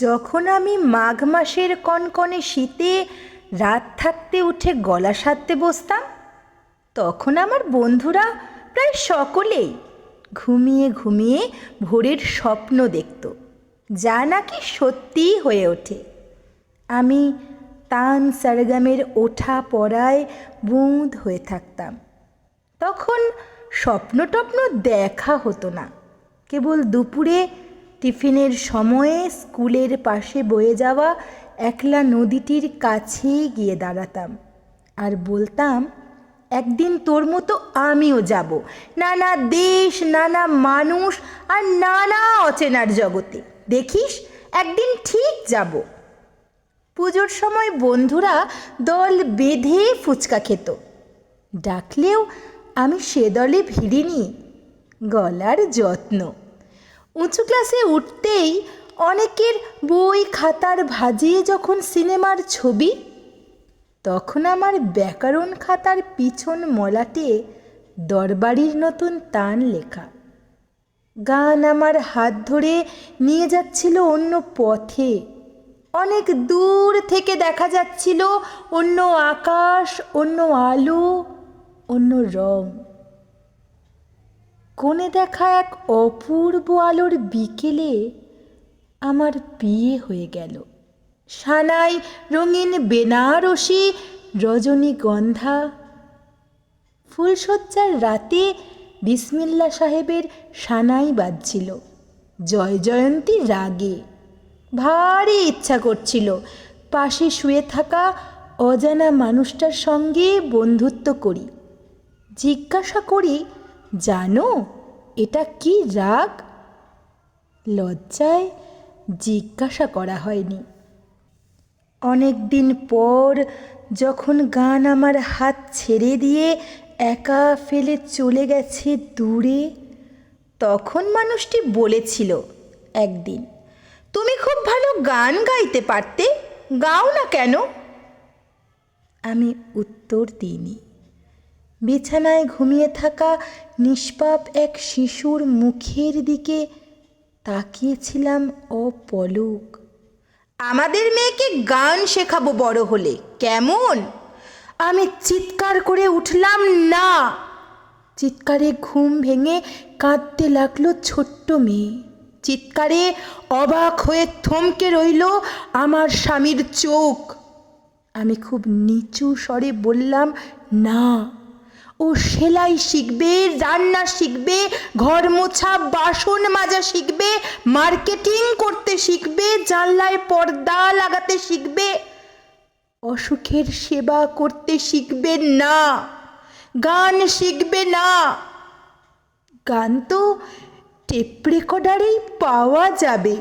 যখন আমি মাঘ মাসের কনকনে শীতে রাত থাকতে উঠে গলা সারতে বসতাম, তখন আমার বন্ধুরা প্রায় সকলেই ঘুমিয়ে ঘুমিয়ে ভোরের স্বপ্ন দেখত, যা নাকি সত্যিই হয়ে ওঠে। আমি তান সারগামের ওঠা পড়ায় বুঁদ হয়ে থাকতাম। তখন স্বপ্ন টপ্ন দেখা হতো না, কেবল দুপুরে টিফিনের সময়ে স্কুলের পাশে বয়ে যাওয়া একলা নদীটির কাছেই গিয়ে দাঁড়াতাম। আর বলতাম, একদিন তোর মতো আমিও যাব। নানা দেশ, নানা মানুষ আর নানা অচেনার জগতে। দেখিস, একদিন ঠিক যাব। পুজোর সময় বন্ধুরা দল বেঁধে ফুচকা খেত। ডাকলেও আমি সে দলে ভিড়িনি। গলার যত্ন। উঁচু ক্লাসে উঠতেই অনেকের বই, খাতার ভাজিয়ে যখন সিনেমার ছবি, তখন আমার ব্যাকরণ খাতার পিছন মলাটে দরবারির নতুন তান লেখা। গান আমার হাত ধরে নিয়ে যাচ্ছিল অন্য পথে। অনেক দূর থেকে দেখা যাচ্ছিল অন্য আকাশ, অন্য আলো, অন্য রং। কোণে দেখা এক অপূর্ব আলোর বিকেলে আমার বিয়ে হয়ে গেল। সানাই, রঙিন বেনারসি, রজনীগন্ধা। ফুলশয্যার রাতে বিসমিল্লা সাহেবের সানাই বাজছিল। জয় জয়ন্তী রাগে। ভারী ইচ্ছা করছিল। পাশে শুয়ে থাকা অজানা মানুষটার সঙ্গে বন্ধুত্ব করি। জিজ্ঞাসা করি জানো, এটা কি রাগ? লজ্জায় জিজ্ঞাসা করা হয়নি। অনেক দিন পর যখন গান আমার হাত ছেড়ে দিয়ে একা ফেলে চলে গেছে দূরে, তখন মানুষটি বলেছিল একদিন, তুমি খুব ভালো গান গাইতে পারতে, গাও না কেন? আমি উত্তর দিইনি। বিছানায় ঘুমিয়ে থাকা নিষ্পাপ এক শিশুর মুখের দিকে তাকিয়েছিলাম অপলক। আমাদের মেয়েকে গান শেখাবো বড় হলে, কেমন? আমি চিৎকার করে উঠলাম, না! চিৎকারে ঘুম ভেঙে কাঁদতে লাগল ছোট্ট মেয়ে। চিৎকারে অবাক হয়ে থমকে রইল আমার স্বামীর চোখ। আমি খুব নিচু স্বরে বললাম, না! ও সেলাই শিখবে, রান্না শিখবে, ঘর মোছা, বাসন মাজা শিখবে, মার্কেটিং করতে শিখবে, জানলায় পর্দা লাগাতে শিখবে। অসুখের সেবা করতে শিখবে না, গান শিখবে না। গান তো টেপ রেকর্ডারেই পাওয়া যাবে।